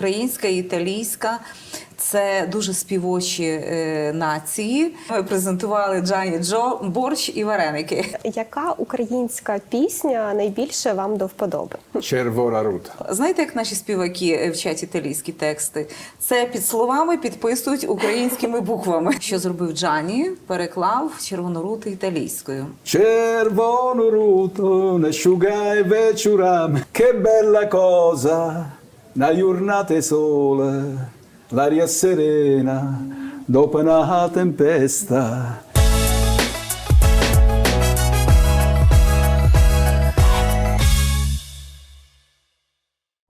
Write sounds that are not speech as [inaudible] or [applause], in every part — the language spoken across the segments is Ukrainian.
українська і італійська. Це дуже співочі е, нації. Ми презентували Джані Джо борщ і вареники. Яка українська пісня найбільше вам до вподоби? Червона рута. Знаєте, як наші співаки е, вчать італійські тексти? Це під словами підписують українськими буквами. Що зробив Джані? Переклав червонорути італійською. Червону руту не asciugai вечорами. Che bella cosa, на giornate sole, l'aria serena, dopo una tempesta.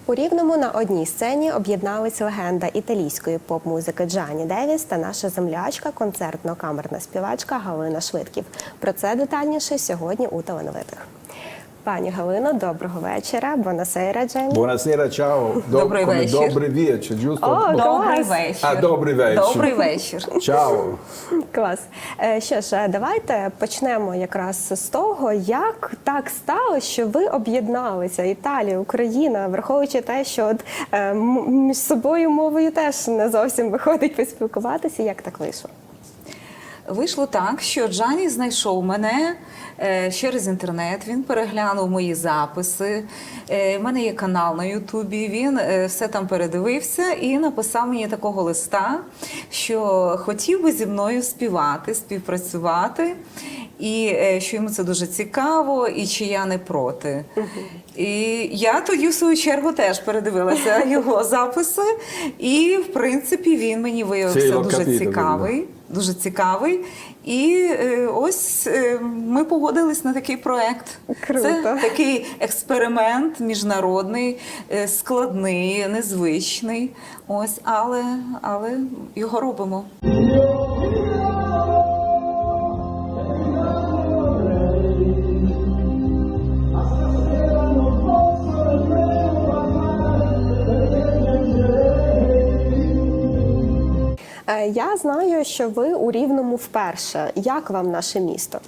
У Рівному на одній сцені об'єднались легенда італійської поп-музики Джані Девіс та наша землячка, концертно-камерна співачка Галина Швидків. Про це детальніше сьогодні у талановитих. Пані Галино, доброго вечора. Бонасейра. Buonasera, ciao. Do- Добрий вечір. Добрий вечір? О, Добрий вечір. А, добрий вечір. Добрий вечір. Ciao. Клас. Е, Що ж, е, давайте почнемо якраз з того, як так стало, що ви об'єдналися Італія, Україна, враховуючи те, що от е, м- між собою мовою теж не зовсім виходить поспілкуватися. Як так вийшло? Вийшло так, що Джані знайшов мене е, через інтернет. Він переглянув мої записи. Е, У мене є канал на Ютубі. Він е, все там передивився і написав мені такого листа, що хотів би зі мною співати, співпрацювати. І е, що йому це дуже цікаво, і чи я не проти. І я тоді, в свою чергу, теж передивилася його записи, і в принципі він мені виявився дуже цікавий дуже цікавий. І е, ось е, ми погодились на такий проект. Круто. Це такий експеримент міжнародний, е, складний, незвичний. Ось, але, але його робимо. Я знаю, що ви у Рівному вперше. Як вам наше місто?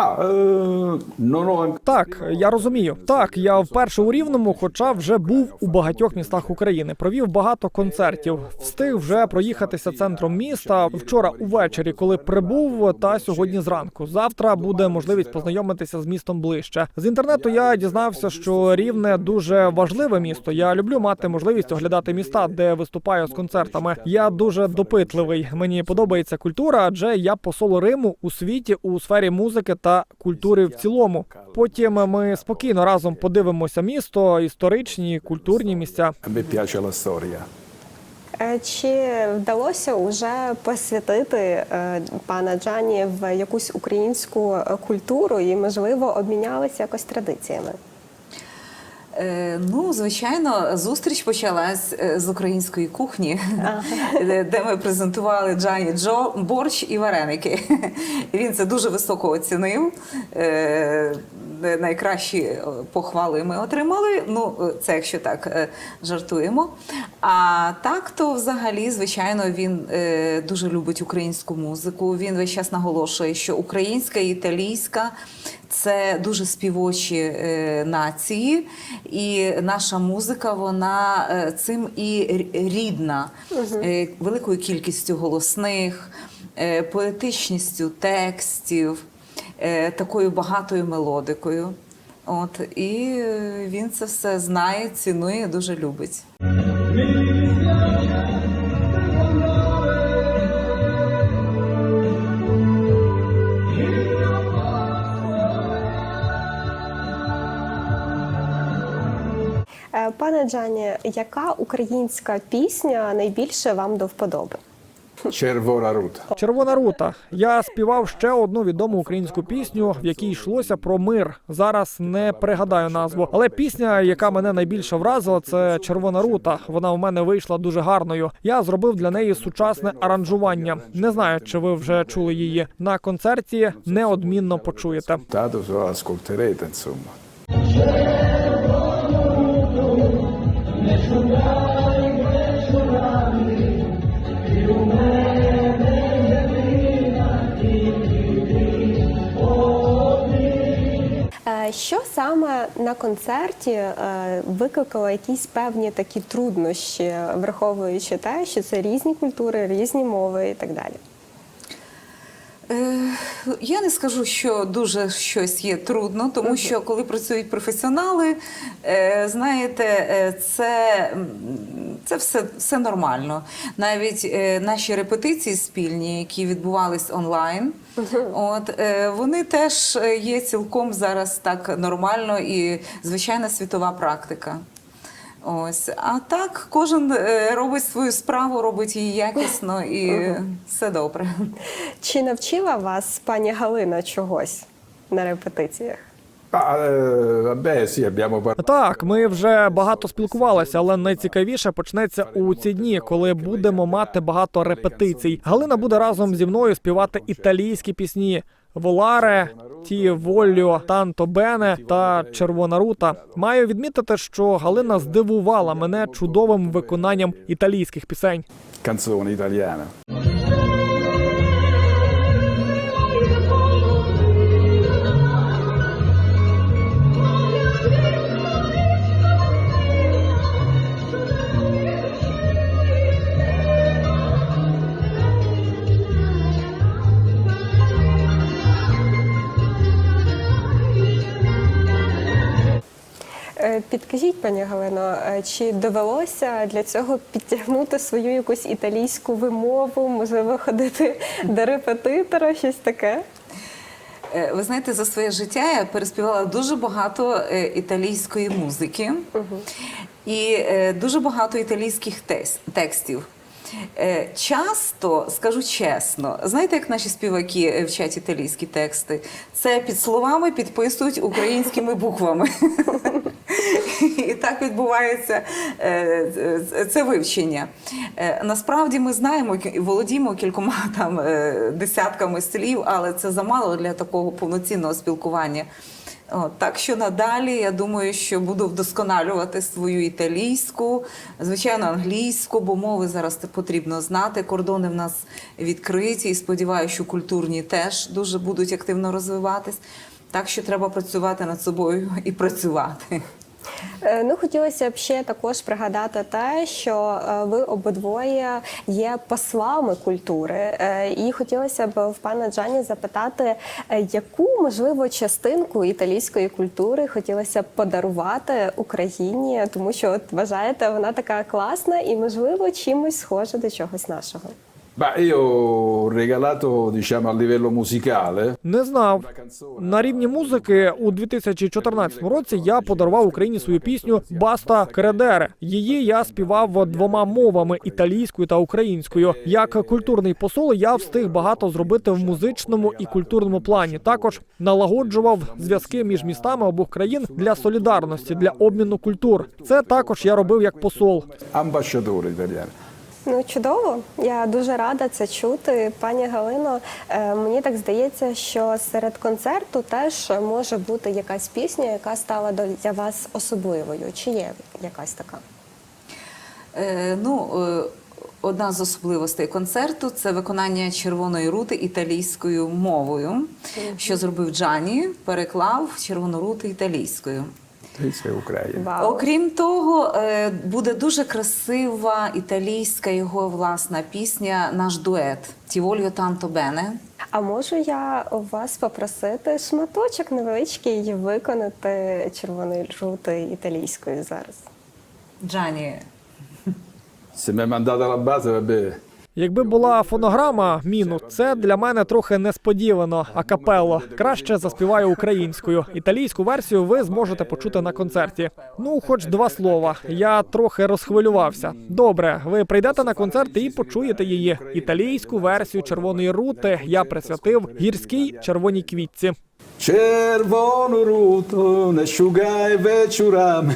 Eh, non ho. Так, я розумію. Так, я вперше у Рівному, хоча вже був у багатьох містах України. Провів багато концертів. Встиг вже проїхатися центром міста вчора увечері, коли прибув, та сьогодні зранку. Завтра буде можливість познайомитися з містом ближче. З інтернету я дізнався, що рівне дуже важливе місто. Я люблю мати можливість оглядати міста, де виступаю з концертами. Я дуже допитливий. Мені подобається культура, адже я посол Риму у світі у сфері музики та культури в цілому. Потім ми спокійно разом подивимося місто, історичні, культурні місця. Е, Чи вдалося уже посвятити е, пана Джані в якусь українську культуру і, можливо, обмінялися якось традиціями? Е, Ну, звичайно, зустріч почалась е, з української кухні, де- [laughs] де ми презентували Джані Джо борщ і вареники. [laughs] Він це дуже високо оцінив. Е, Найкращі похвали ми отримали. Ну, це якщо так жартуємо. А так, то взагалі, звичайно, він дуже любить українську музику. Він весь час наголошує, що українська і італійська це дуже співочі е, нації, і наша музика вона е, цим і рідна, Е, великою кількістю голосних, поетичністю текстів, такою багатою мелодикою. От і він це все знає, цінує, дуже любить. Пане Джані, яка українська пісня найбільше вам до вподоби? Червона рута. Червона рута. Я співав ще одну відому українську пісню, в якій йшлося про мир. Зараз не пригадаю назву, але пісня, яка мене найбільше вразила, це Червона рута. Вона у мене вийшла дуже гарною. Я зробив для неї сучасне аранжування. Не знаю, чи ви вже чули її на концерті. Неодмінно почуєте. Tanto se що саме на концерті е, викликало якісь певні такі труднощі, враховуючи те, що це різні культури, різні мови і так далі? Е, Я не скажу, що дуже щось є трудно, тому що коли працюють професіонали, е, знаєте, е, це, це все, все нормально. Навіть наші репетиції спільні, які відбувались онлайн, от, вони теж є цілком зараз так нормально і звичайна світова практика. Ось, а так кожен е, робить свою справу, робить її якісно і [laughs] все добре. Чи навчила вас пані Галина чогось на репетиціях? Parlato. Так, ми вже багато спілкувалися, але найцікавіше почнеться у ці дні, коли будемо мати багато репетицій. Галина буде разом зі мною співати італійські пісні. Воларе, ті воллю, танто бене та червона рута. Маю відмітити, що Галина здивувала мене чудовим виконанням італійських пісень. canzone italiana. Підкажіть, пані Галино, е, чи довелося для цього підтягнути свою якусь італійську вимову, можливо, ходити [laughs] до репетитора, щось таке? Е, Ви знаєте, за своє життя я переспівала дуже багато е, італійської музики і дуже багато італійських текстів. Часто, скажу чесно, знаєте, як наші співаки вчать італійські тексти? Це під словами підписують українськими буквами. [laughs] [laughs] І так відбувається е, це- вивчення. Е, Насправді ми знаємо володіємо кількома [laughs] там е, десятками слів, але це замало для такого повноцінного спілкування. От, так що надалі я думаю, що буду вдосконалювати свою італійську, звичайно, англійську, бо мови зараз потрібно знати. Кордони в нас відкриті, і сподіваюся, що культурні теж дуже будуть активно розвиватись. Так що треба працювати над собою і працювати. Е, Ну, хотілося б ще також пригадати те, що е, ви обидвоє є послами культури, Е, і хотілося б в пана Джані запитати, яку можливо частинку італійської культури хотілося б подарувати Україні, тому що от вважаєте, вона така класна і можливо чимось схожа до чогось нашого. Ma io ho regalato, diciamo, a livello musicale Не знав. На рівні музики у 2014 році я подарував Україні свою пісню Баста Кредере. Її я співав двома мовами італійською та українською. Як культурний посол я встиг багато зробити в музичному і культурному плані. Також налагоджував зв'язки між містами обох країн для солідарності, для обміну культур. Це також я робив як посол. ambasciatore italiano. Ну чудово, я дуже рада це чути. Пані Галино, е, мені так здається, що серед концерту теж може бути якась пісня, яка стала для вас особливою. Чи є якась така? Е, ну, е, одна з особливостей концерту це виконання червоної рути італійською мовою, що зробив Джані, переклав червону руту італійською. Sei Ucraina. Вау. Окрім того, е, буде дуже красива італійська його власна пісня, наш дует «Ti voglio tanto bene». А можу я у вас попросити шматочок невеличкий виконати червоної жути італійською зараз? Джані, Se mi hai mandato alla base, vabbè. Якби була фонограма міну, це для мене трохи несподівано. Акапелло. краще заспіваю українською. Італійську версію ви зможете почути на концерті. Ну, хоч два слова. Я трохи розхвилювався. Добре, ви прийдете на концерт і почуєте її. Італійську версію червоної рути я присвятив гірській червоній квітці. Червону руту, не шугай вечорами.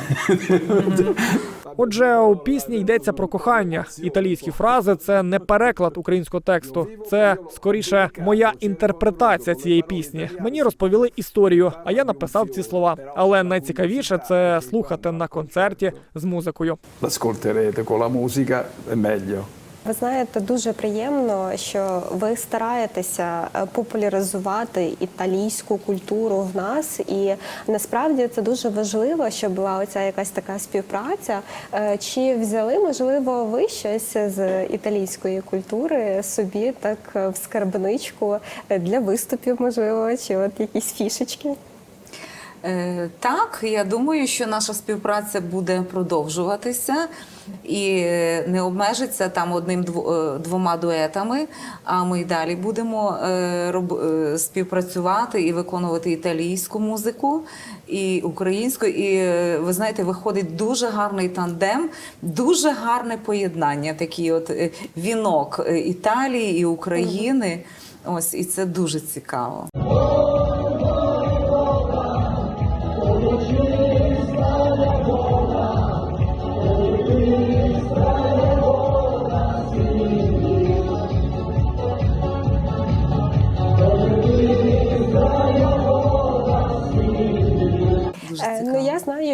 Отже, у пісні йдеться про кохання. Італійські фрази це не переклад українського тексту, це скоріше моя інтерпретація цієї пісні. Мені розповіли історію, а я написав ці слова. Але найцікавіше це слухати на концерті з музикою. L'ascolterete con la musica, meglio. Ви знаєте, дуже приємно, що ви стараєтеся е, популяризувати італійську культуру в нас, і насправді це дуже важливо, щоб була оця якась така співпраця. Е, Чи взяли можливо ви щось з італійської культури собі так е, в скарбничку для виступів, можливо, чи от якісь фішечки? Е, Так, я думаю, що наша співпраця буде продовжуватися і не обмежиться там одним е, двома дуетами. А ми й далі будемо е, співпрацювати і виконувати італійську музику і українську. І ви знаєте, виходить дуже гарний тандем, дуже гарне поєднання. Такий от вінок Італії і України. Ось і це дуже цікаво.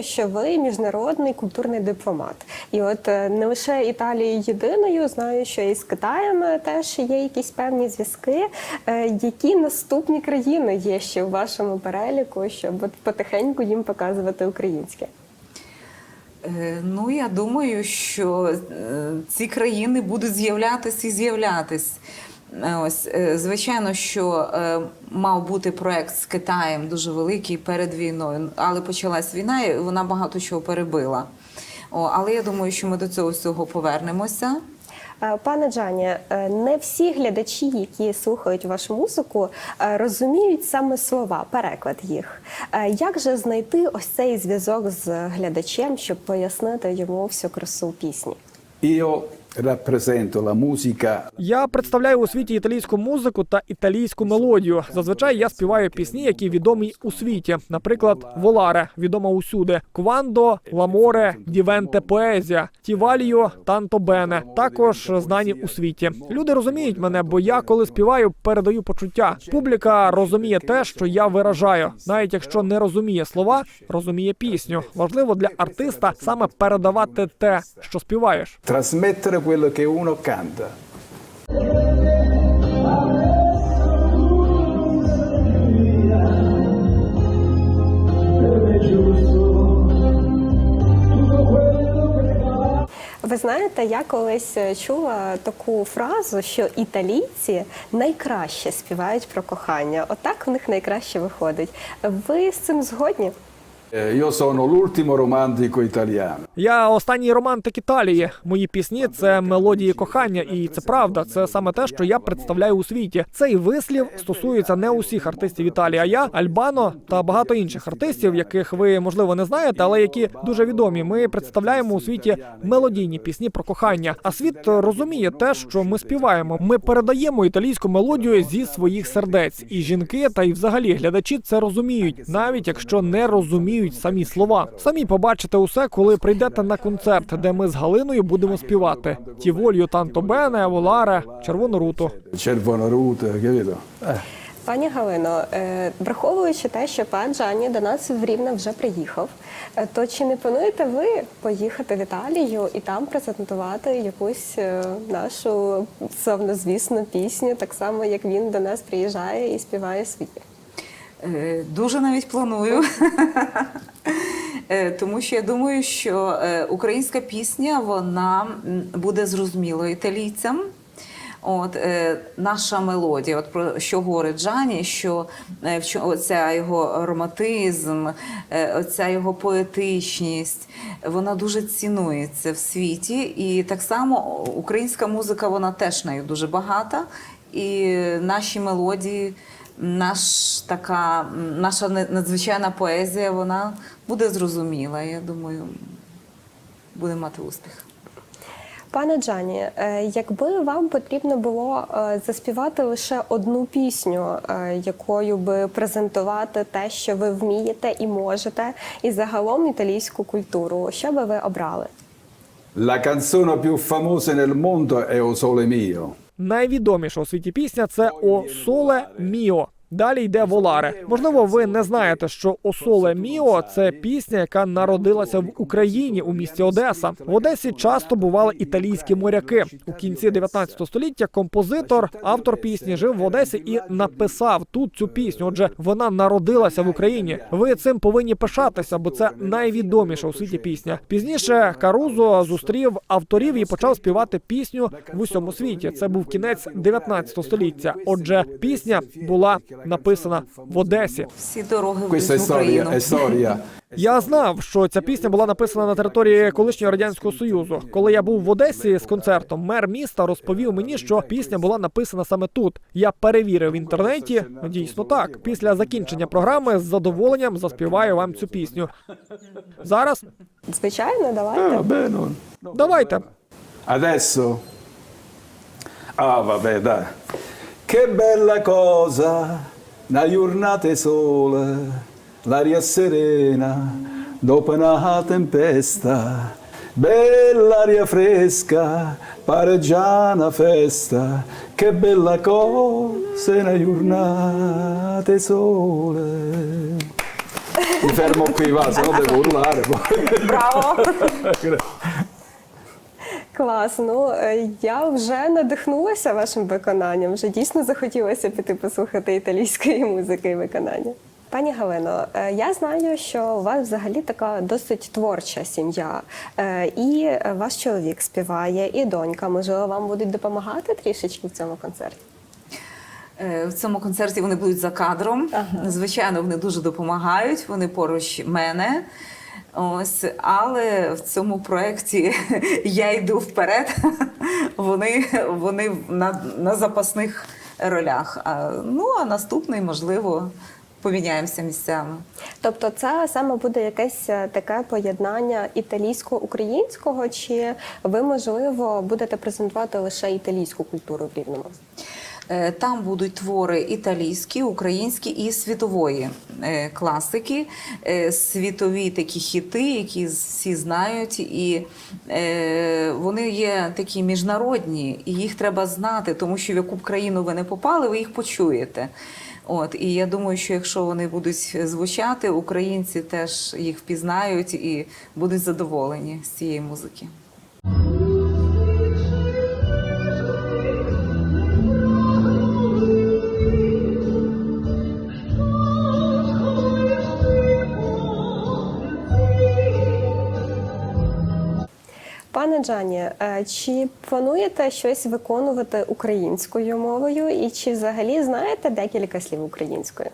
Що ви міжнародний культурний дипломат, і от е, не лише Італії єдиною, знаю, що і з Китаєм е, теж є якісь певні зв'язки. Е, Які наступні країни є ще в вашому переліку, щоб потихеньку їм показувати українське? Ну, я думаю, що ці країни будуть з'являтися і з'являтись. Е, Ось, е, звичайно, що е, мав бути проект з Китаєм дуже великий перед війною, але почалась війна, і вона багато чого перебила. О, але я думаю, що ми до цього всього повернемося. Пане Джані, не всі глядачі, які слухають вашу музику, розуміють саме слова, переклад їх. Як же знайти ось цей зв'язок з глядачем, щоб пояснити йому всю красу пісні? Io Я представляю у світі італійську музику та італійську мелодію. Зазвичай я співаю пісні, які відомі у світі. Наприклад, Воларе відома усюди. Квандо, Ламоре, Дівенте Поезія, Тіваліо, Танто Бене. Також знані у світі. Люди розуміють мене, бо я, коли співаю, передаю почуття. Публіка розуміє те, що я виражаю, навіть якщо не розуміє слова, розуміє пісню. Важливо для артиста саме передавати те, що співаєш. Trasmettere quello che uno canta. Ви знаєте, я колись е, чула таку фразу, що італійці найкраще співають про кохання. Отак в них найкраще виходить. Ви з цим згодні? Eh, Io sono l'ultimo romantico italiano. Я останній романтик Італії. Мої пісні це мелодії кохання, і це правда. Це саме те, що я представляю у світі. Цей вислів стосується не усіх артистів Італії. А я Альбано та багато інших артистів, яких ви можливо не знаєте, але які дуже відомі. Ми представляємо у світі мелодійні пісні про кохання. А світ розуміє те, що ми співаємо. Ми передаємо італійську мелодію зі своїх сердець, і жінки та й взагалі глядачі це розуміють, навіть якщо не розуміють самі слова. Самі побачите усе, коли прийдете на концерт, де ми з Галиною будемо співати. Ті волю танто бене, воларе, червону руту. Ruta, capito? Eh, Пані Галино, е, враховуючи те, що пан Джані до нас в Рівне вже приїхав, е, то чи не плануєте ви поїхати в Італію і там презентувати якусь е, нашу славнозвісну пісню, так само як він до нас приїжджає і співає свої? Е, Дуже навіть планую. [laughs] Е, Тому що я думаю, що е, українська пісня вона буде зрозумілою італійцям. От наша мелодія, от про що говорить Джані, що оця його романтизм, оця його поетичність, вона дуже цінується в світі. І так само українська музика, вона теж нею дуже багата. І наші мелодії, наш така, наша не- надзвичайна поезія, вона буде зрозуміла. Я думаю, буде мати успіх. Пане Джані, е, якби вам потрібно було е, заспівати лише одну пісню, е, якою би презентувати те, що ви вмієте і можете, і загалом італійську культуру, що би ви обрали? La canzone più famosa nel mondo è O Sole Mio. Найвідоміша у світі пісня це О Соле Міо. Далі йде Воларе. Можливо, ви не знаєте, що Осоле Міо це пісня, яка народилася в Україні у місті Одеса. В Одесі часто бували італійські моряки. У кінці 19 століття композитор, автор пісні, жив в Одесі і написав тут цю пісню. Отже, вона народилася в Україні. Ви цим повинні пишатися, бо це найвідоміша у світі пісня. Пізніше Карузо зустрів авторів і почав співати пісню в усьому світі. Це був кінець 19 століття. Отже, пісня була написана в Одесі. Всі дороги в Україну. Я знав, що ця пісня була написана на території колишнього радянського союзу. Коли я був в Одесі з концертом, мер міста розповів мені, що пісня була написана саме тут. Я перевірив в інтернеті. Дійсно так. Після закінчення програми з задоволенням заспіваю вам цю пісню. Зараз Звичайно, давайте. Non- давайте. Adesso. Ah, vabbè, dai. Che bella cosa, una giornata sola, l'aria serena, dopo una tempesta. Bella aria fresca, pare già una festa. Che bella cosa, una giornata sola. Mi fermo qui, va, se no devo urlare. poi. [laughs] Клас. Ну е, я вже надихнулася вашим виконанням. Вже дійсно захотілося піти послухати італійської музики і виконання. Пані Галино, е, я знаю, що у вас взагалі така досить творча сім'я, Е, і ваш чоловік співає, і донька. Можливо, вам будуть допомагати трішечки в цьому концерті? В цьому концерті вони будуть за кадром. Звичайно, вони дуже допомагають. Вони поруч мене. Ось, але в цьому проєкті [laughs] я йду вперед. [laughs] Вони, вони на, на запасних ролях. А, ну а наступний, можливо, поміняємося місцями. Тобто, це саме буде якесь е, таке поєднання італійсько-українського, чи ви, можливо, будете презентувати лише італійську культуру в рівному? Е, Там будуть твори італійські, українські і світової е, класики, е, світові такі хіти, які всі знають, і вони є такі міжнародні, і їх треба знати, тому що в яку б країну ви не попали, ви їх почуєте. От і я думаю, що якщо вони будуть звучати, українці теж їх впізнають і будуть задоволені з цієї музики. Джані, чи плануєте щось виконувати українською мовою, і чи взагалі знаєте декілька слів українською?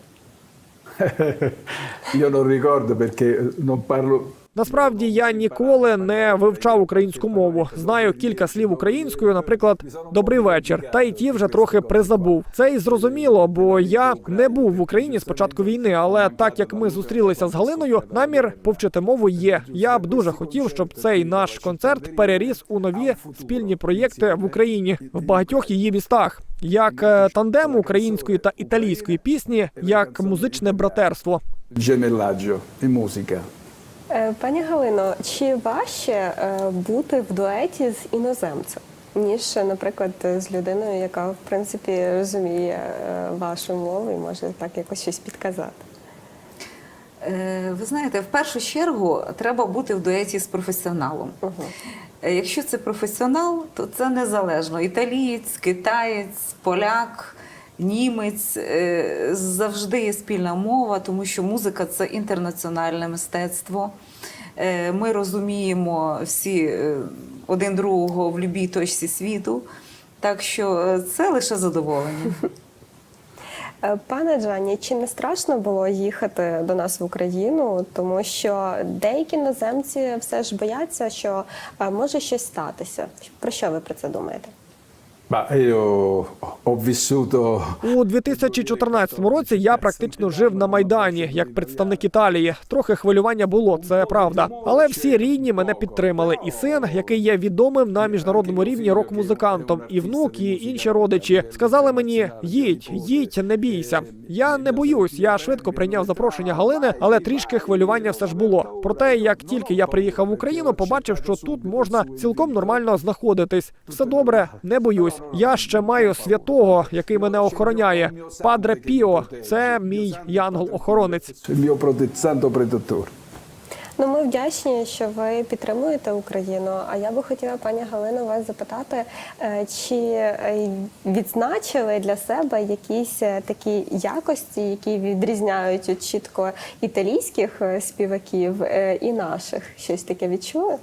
[laughs] Io non ricordo perché non parlo Насправді я ніколи не вивчав українську мову. Знаю кілька слів українською, наприклад, добрий вечір. Та й ті вже трохи призабув. Це і зрозуміло, бо я не був в Україні з початку війни. Але так як ми зустрілися з Галиною, намір повчити мову є. Я б дуже хотів, щоб цей наш концерт переріс у нові спільні проєкти в Україні в багатьох її містах. Як е, тандем української та італійської пісні, як музичне братерство. gemellaggio in musica. Е, Пані Галино, чи важче е, бути в дуеті з іноземцем, ніж, наприклад, з людиною, яка в принципі розуміє е, вашу мову і може так якось щось підказати? Ви знаєте, в першу чергу треба бути в дуеті з професіоналом. Е, Якщо це професіонал, то це незалежно. Італієць, китаєць, поляк, німець е, завжди є спільна мова, тому що музика це інтернаціональне мистецтво. Е, Ми розуміємо всі е, один другого в будь-якій точці світу. Так що це лише задоволення. Пане Джані, чи не страшно було їхати до нас в Україну, тому що деякі іноземці все ж бояться, що може щось статися. Про що ви про це думаєте? Ma io ho vissuto У 2014 році я практично жив на майдані як представник Італії. Трохи хвилювання було, це правда. Але всі рідні мене підтримали. І син, який є відомим на міжнародному рівні рок-музикантом, і внук, і інші родичі сказали мені: їдь, їдь, не бійся. Я не боюсь. Я швидко прийняв запрошення Галини, але трішки хвилювання все ж було. Проте, як тільки я приїхав в Україну, побачив, що тут можна цілком нормально знаходитись. Все добре, не боюсь. Ось я ще маю святого, який мене охороняє. Падре Піо, це мій янгол-охоронець. Ну, ми вдячні, що ви підтримуєте Україну. А я би хотіла, пані Галино, вас запитати, е, чи е, відзначили для себе якісь е, такі якості, які відрізняють чітко італійських співаків і наших? Щось таке відчули?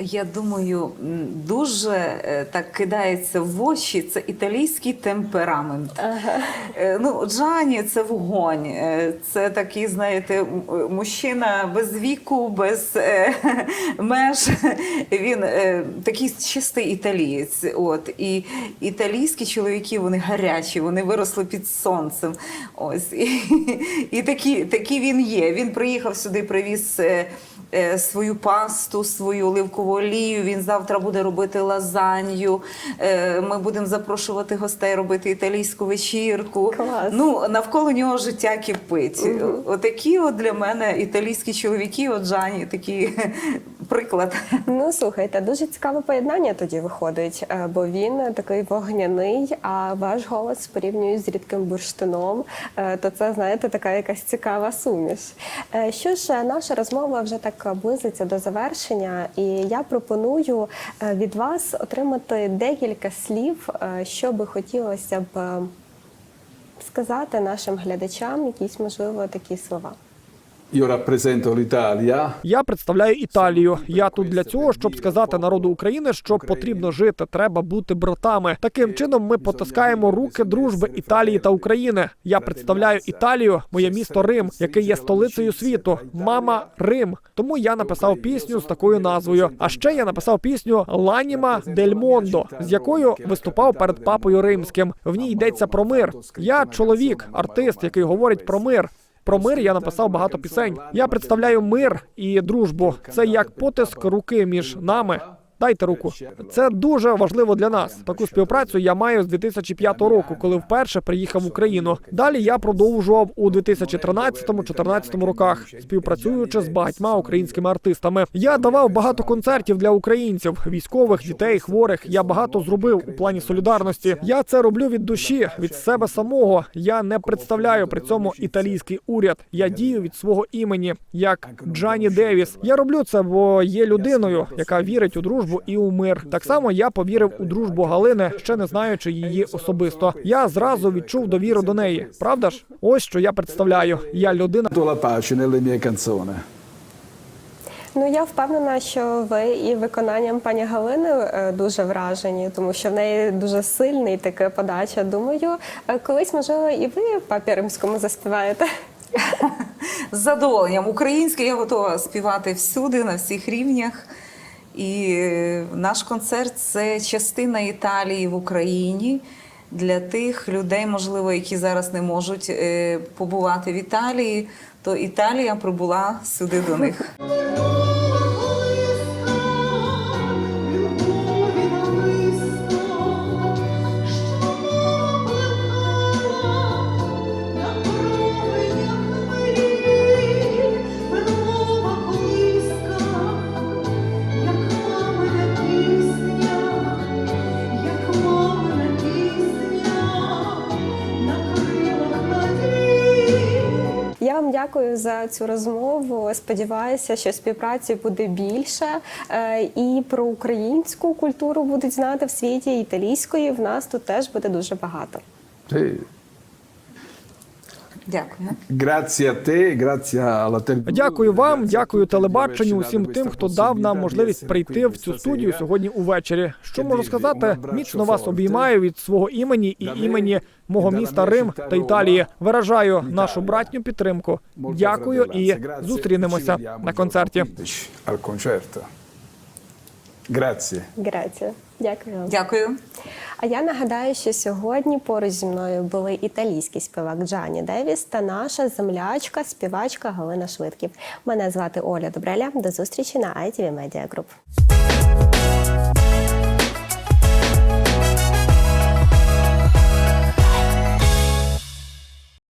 Я думаю, дуже е, так кидається в очі це італійський темперамент. Е, Ну, Джані це вогонь, е, це такий, знаєте, мужчина без віку, без [laughs] меж. Він такий чистий італієць. От і італійські чоловіки вони гарячі, вони виросли під сонцем. Ось [laughs] і, і такі, такі він є. Він приїхав сюди, привіз. Е, Свою пасту, свою оливкову олію. Він завтра буде робити лазанью. Е, Ми будемо запрошувати гостей робити італійську вечірку. Клас. Ну навколо нього життя кипить. Отакі от для мене італійські чоловіки, от Джані, такий приклад. Ну слухайте, дуже цікаве поєднання тоді виходить, е, бо він такий вогняний, а ваш голос порівнює з рідким бурштином. е, То це знаєте, така якась цікава суміш. Е, Що ж, наша розмова вже так близиться до завершення, і я пропоную від вас отримати декілька слів, що би хотілося б сказати нашим глядачам, якісь можливо такі слова. Я представляю Італію. Я тут для цього, щоб сказати народу України, що потрібно жити. Треба бути братами. Таким чином ми потискаємо руки дружби Італії та України. Я представляю Італію, моє місто Рим, яке є столицею світу. Мама Рим. Тому я написав пісню з такою назвою. А ще я написав пісню Ланіма дель Мондо, з якою виступав перед папою римським. В ній йдеться про мир. Я чоловік, артист, який говорить про мир. Про мир я написав багато пісень. Я представляю мир і дружбу. Це як потиск руки між нами. Дайте руку. Це дуже важливо для нас. Таку співпрацю я маю з 2005 року, коли вперше приїхав в Україну. Далі я продовжував у 2013-2014 роках, співпрацюючи з багатьма українськими артистами. Я давав багато концертів для українців, військових, дітей, хворих. Я багато зробив у плані солідарності. Я це роблю від душі, від себе самого. Я не представляю при цьому італійський уряд. Я дію від свого імені, як Джані Девіс. Я роблю це, бо є людиною, яка вірить у дружбу і у мир. Так само я повірив у дружбу Галини, ще не знаючи її особисто. Я зразу відчув довіру до неї. Правда ж? Ось що я представляю. Я людина. mie canzoni. Ну я впевнена, що ви і виконанням пані Галини е, дуже вражені, тому що в неї дуже сильний така подача. Думаю, е, колись можливо і ви папі римському заспіваєте. З задоволенням. Українське я готова співати всюди, на всіх рівнях. І е, наш концерт це частина Італії в Україні для тих людей, можливо, які зараз не можуть е, побувати в Італії, то Італія прибула сюди до них. [laughs] дякую за цю розмову. Сподіваюся, що співпраці буде більше е, і про українську культуру будуть знати в світі, італійської. В нас тут теж буде дуже багато. Дякую. Дякую вам, дякую телебаченню, усім тим, хто дав нам можливість прийти в цю студію сьогодні увечері. Що можу сказати? Міцно вас обіймаю від свого імені і імені мого міста Рим та Італії. Виражаю нашу братню підтримку. Дякую і зустрінемося на концерті. giorno 15 al concerto. Grazie. Грація. Дякую. Дякую. А я нагадаю, що сьогодні поруч зі мною були італійський співак Джані Девіс та наша землячка, співачка Галина Швидків. Мене звати Оля Добреля. До зустрічі на ITV Media Group.